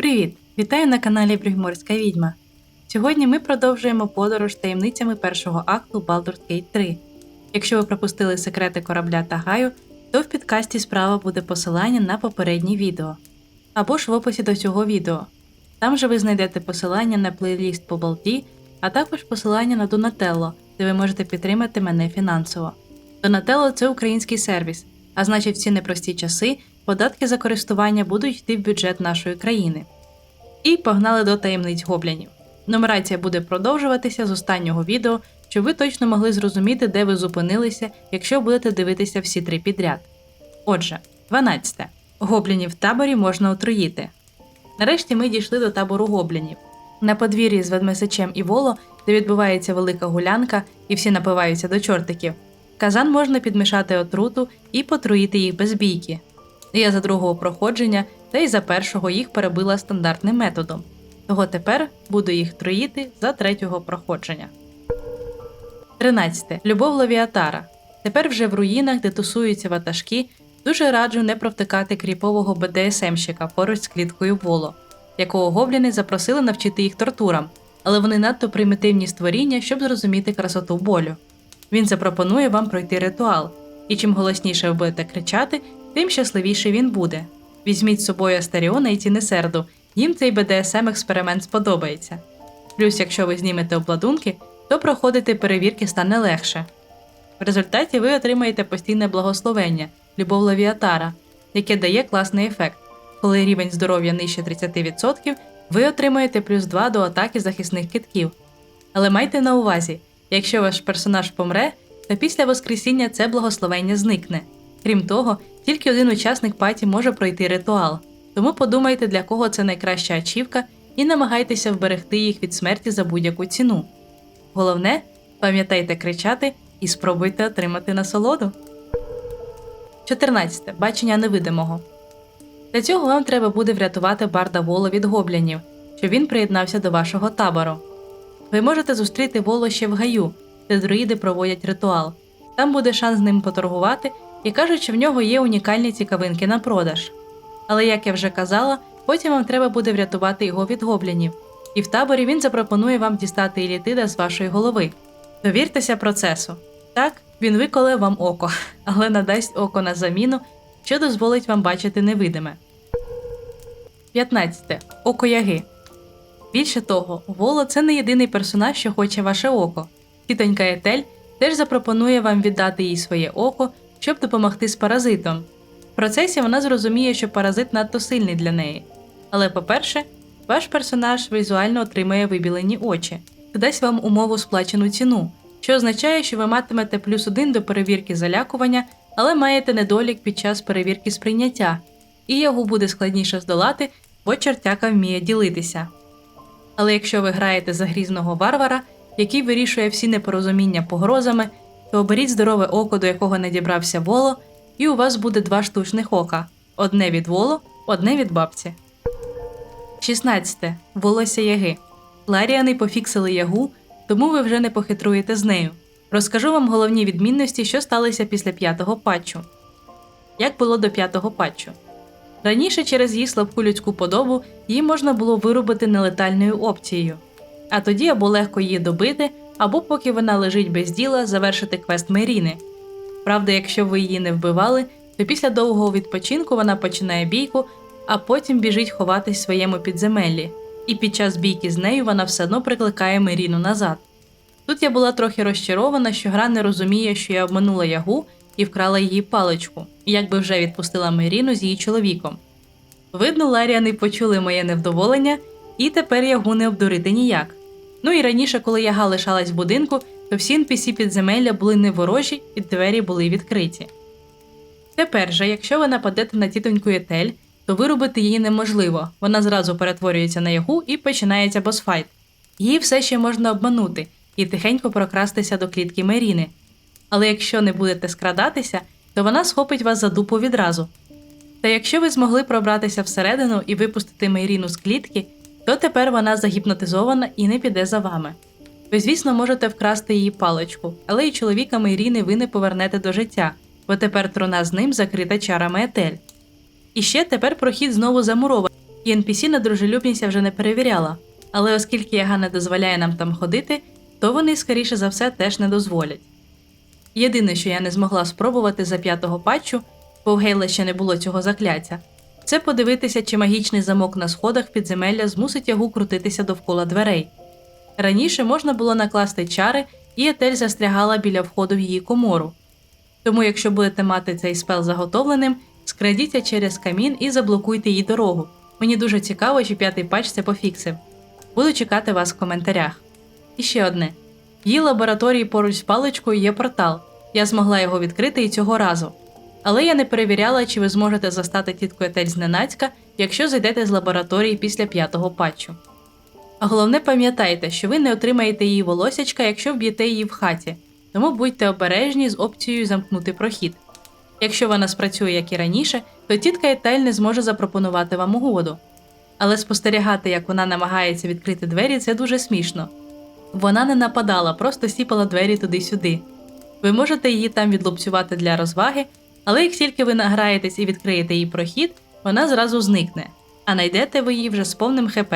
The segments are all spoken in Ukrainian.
Привіт! Вітаю на каналі Брігморська відьма. Сьогодні ми продовжуємо подорож таємницями першого акту Baldur's Gate 3. Якщо ви пропустили секрети корабля та гаю, то в підкасті справа буде посилання на попереднє відео або ж в описі до цього відео. Там же ви знайдете посилання на плейліст по Балді, а також посилання на Donatello, де ви можете підтримати мене фінансово. Donatello – це український сервіс, а значить, в ці непрості часи податки за користування будуть йти в бюджет нашої країни. І погнали до таємниць гоблінів. Нумерація буде продовжуватися з останнього відео, щоб ви точно могли зрозуміти, де ви зупинилися, якщо будете дивитися всі три підряд. Отже, 12. Гоблінів в таборі можна отруїти. Нарешті ми дійшли до табору гоблінів. На подвір'ї з ведмесечем і воло, де відбувається велика гулянка і всі напиваються до чортиків. Казан можна підмішати отруту і потруїти їх без бійки. Я за другого проходження та й за першого їх перебила стандартним методом. Того тепер буду їх троїти за третього проходження. 13. Любов Лавіатара. Тепер вже в руїнах, де тусуються ватажки, дуже раджу не провтикати кріпового БДСМщика поруч з кліткою воло, якого гобліни запросили навчити їх тортурам, але вони надто примітивні створіння, щоб зрозуміти красоту болю. Він запропонує вам пройти ритуал, і чим голосніше ви будете кричати, тим щасливіше він буде. Візьміть з собою Астеріона і Тінесерду, їм цей БДСМ експеримент сподобається. Плюс, якщо ви знімете обладунки, то проходити перевірки стане легше. В результаті ви отримаєте постійне благословення, любов лавіатара, яке дає класний ефект. Коли рівень здоров'я нижче 30%, ви отримаєте плюс 2 до атаки захисних китків. Але майте на увазі, якщо ваш персонаж помре, то після Воскресіння це благословення зникне. Крім того, тільки один учасник паті може пройти ритуал, тому подумайте, для кого це найкраща ачівка, і намагайтеся вберегти їх від смерті за будь-яку ціну. Головне, пам'ятайте кричати і спробуйте отримати насолоду. 14. Бачення невидимого. Для цього вам треба буде врятувати барда Воло від гоблінів, щоб він приєднався до вашого табору. Ви можете зустріти Воло ще в гаю, де друїди проводять ритуал. Там буде шанс з ним поторгувати і кажуть, що в нього є унікальні цікавинки на продаж. Але, як я вже казала, потім вам треба буде врятувати його від гоблінів, і в таборі він запропонує вам дістати елітида з вашої голови. Довіртеся процесу. Так, він виколе вам око, але надасть око на заміну, що дозволить вам бачити невидиме. 15. Око яги. Більше того, Воло це не єдиний персонаж, що хоче ваше око. Тітонька Етель теж запропонує вам віддати їй своє око, щоб допомогти з паразитом. В процесі вона зрозуміє, що паразит надто сильний для неї. Але, по-перше, ваш персонаж візуально отримає вибілені очі, дасть вам умову сплачену ціну, що означає, що ви матимете плюс один до перевірки залякування, але маєте недолік під час перевірки сприйняття, і його буде складніше здолати, бо чертяка вміє ділитися. Але якщо ви граєте за грізного варвара, який вирішує всі непорозуміння погрозами, то оберіть здорове око, до якого не дібрався воло, і у вас буде два штучних ока: одне від воло, одне від бабці. 16. Волосся яги. Ларіани пофіксили ягу, тому ви вже не похитруєте з нею. Розкажу вам головні відмінності, що сталися після п'ятого патчу. Як було до п'ятого патчу. Раніше через її слабку людську подобу її можна було виробити нелетальною опцією, а тоді або легко її добити, або поки вона лежить без діла, завершити квест Меріни. Правда, якщо ви її не вбивали, то після довгого відпочинку вона починає бійку, а потім біжить ховатись в своєму підземеллі, і під час бійки з нею вона все одно прикликає Меріну назад. Тут я була трохи розчарована, що гра не розуміє, що я обманула ягу і вкрала її паличку, якби вже відпустила Меріну з її чоловіком. Видно, Ларіани почули моє невдоволення, і тепер ягу не обдурити ніяк. Ну і раніше, коли яга лишалась в будинку, то всі NPC підземелля були не ворожі і двері були відкриті. Тепер же, якщо ви нападете на тітоньку Етель, то виробити її неможливо, вона зразу перетворюється на ягу і починається босфайт. Її все ще можна обманути і тихенько прокрастися до клітки Меріни. Але якщо не будете скрадатися, то вона схопить вас за дупу відразу. Та якщо ви змогли пробратися всередину і випустити Мейріну з клітки, то тепер вона загіпнотизована і не піде за вами. Ви, звісно, можете вкрасти її паличку, але і чоловіка Мейріни ви не повернете до життя, бо тепер труна з ним закрита чарами етель. І ще тепер прохід знову замурований, і NPC на дружелюбність я вже не перевіряла, але оскільки яга не дозволяє нам там ходити, то вони, скоріше за все, теж не дозволять. Єдине, що я не змогла спробувати за п'ятого патчу, бо в Гейла ще не було цього закляття, це подивитися, чи магічний замок на сходах підземелля змусить ягу крутитися довкола дверей. Раніше можна було накласти чари, і етель застрягала біля входу в її комору. Тому, якщо будете мати цей спел заготовленим, скрадіться через камін і заблокуйте їй дорогу. Мені дуже цікаво, чи п'ятий патч це пофіксив. Буду чекати вас в коментарях. І ще одне: в її лабораторії поруч з паличкою є портал. Я змогла його відкрити і цього разу. Але я не перевіряла, чи ви зможете застати тітку Етель зненацька, якщо зайдете з лабораторії після п'ятого патчу. А головне пам'ятайте, що ви не отримаєте її волосячка, якщо вб'єте її в хаті, тому будьте обережні з опцією замкнути прохід. Якщо вона спрацює, як і раніше, то тітка Етель не зможе запропонувати вам угоду. Але спостерігати, як вона намагається відкрити двері, це дуже смішно. Вона не нападала, просто сіпала двері туди-сюди. Ви можете її там відлупцювати для розваги, але як тільки ви награєтесь і відкриєте її прохід, вона зразу зникне, а знайдете ви її вже з повним ХП.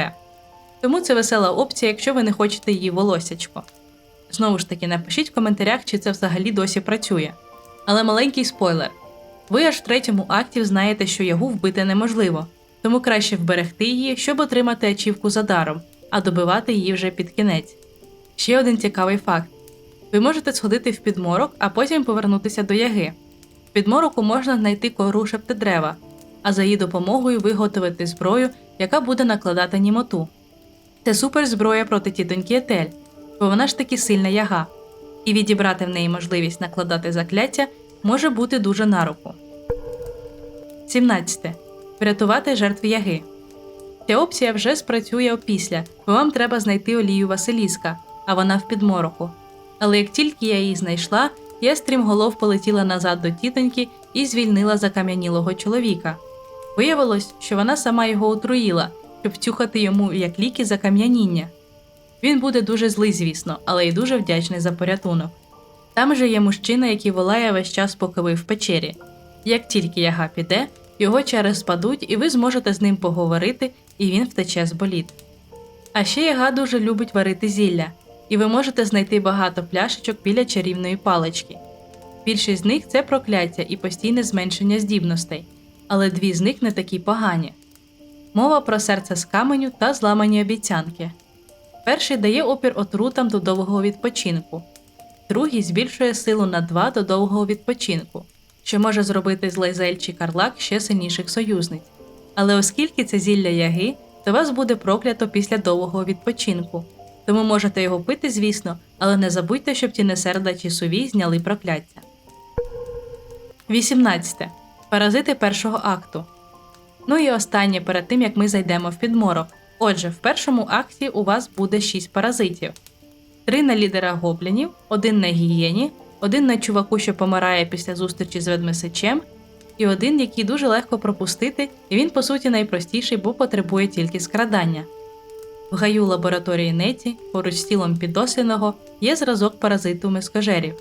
Тому це весела опція, якщо ви не хочете її волосячко. Знову ж таки, напишіть в коментарях, чи це взагалі досі працює. Але маленький спойлер: ви аж в третьому акті знаєте, що ягу вбити неможливо, тому краще вберегти її, щоб отримати ачівку за даром, а добивати її вже під кінець. Ще один цікавий факт: ви можете сходити в підморок, а потім повернутися до яги. Підмороку можна знайти кору шептидрева, а за її допомогою виготовити зброю, яка буде накладати німоту. Це супер зброя проти тітоньки Етель, бо вона ж таки сильна яга, і відібрати в неї можливість накладати закляття може бути дуже на руку. 17. Врятувати жертв яги. Ця опція вже спрацює опісля, бо вам треба знайти олію Василіска, а вона в підмороку. Але як тільки я її знайшла, я стрімголов полетіла назад до тітоньки і звільнила закам'янілого чоловіка. Виявилось, що вона сама його отруїла, щоб втюхати йому як ліки за кам'яніння. Він буде дуже злий, звісно, але й дуже вдячний за порятунок. Там же є мужчина, який волає весь час, поки ви в печері. Як тільки яга піде, його чари спадуть, і ви зможете з ним поговорити, і він втече з боліт. А ще яга дуже любить варити зілля, і ви можете знайти багато пляшечок біля чарівної палички. Більшість з них це прокляття і постійне зменшення здібностей, але дві з них не такі погані. Мова про серце з каменю та зламані обіцянки. Перший дає опір отрутам до довгого відпочинку, другий збільшує силу на 2 до довгого відпочинку, що може зробити з Лейзель чи Карлак ще сильніших союзниць. Але оскільки це зілля яги, то вас буде проклято після довгого відпочинку. Тому можете його пити, звісно, але не забудьте, щоб тінесерда чи сувій зняли прокляття. 18. Паразити першого акту. Ну і останнє перед тим як ми зайдемо в підморок. Отже, в першому акті у вас буде 6 паразитів: 3 на лідера гоблінів, 1 на гієні, 1 на чуваку, що помирає після зустрічі з ведмесичем, і один, який дуже легко пропустити, і він, по суті, найпростіший, бо потребує тільки скрадання. В гаю лабораторії Неті, поруч з тілом піддослідного, є зразок паразиту мискожерів.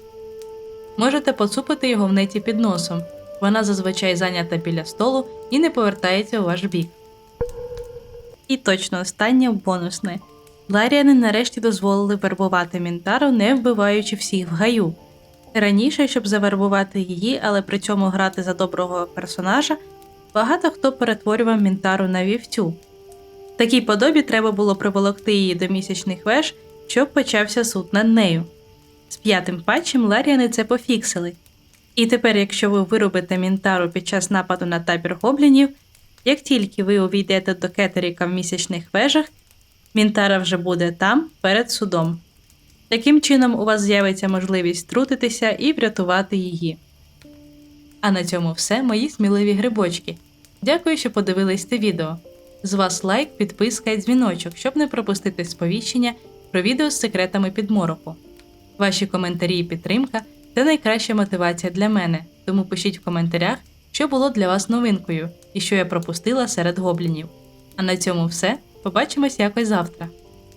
Можете поцупити його в неті під носом. Вона зазвичай зайнята біля столу і не повертається у ваш бік. І точно останнє бонусне. Ларіани нарешті дозволили вербувати Мінтару, не вбиваючи всіх в гаю. Раніше, щоб завербувати її, але при цьому грати за доброго персонажа, багато хто перетворював Мінтару на вівцю. Такій подобі треба було приволокти її до місячних веж, щоб почався суд над нею. З п'ятим патчем Ларіани це пофіксили. І тепер, якщо ви виробите Мінтару під час нападу на табір гоблінів, як тільки ви увійдете до кетеріка в місячних вежах, Мінтара вже буде там перед судом. Таким чином, у вас з'явиться можливість трутитися і врятувати її. А на цьому все, мої сміливі грибочки. Дякую, що подивились це відео. З вас лайк, підписка і дзвіночок, щоб не пропустити сповіщення про відео з секретами підмороку. Ваші коментарі і підтримка це найкраща мотивація для мене, тому пишіть в коментарях, що було для вас новинкою і що я пропустила серед гоблінів. А на цьому все. Побачимось якось завтра.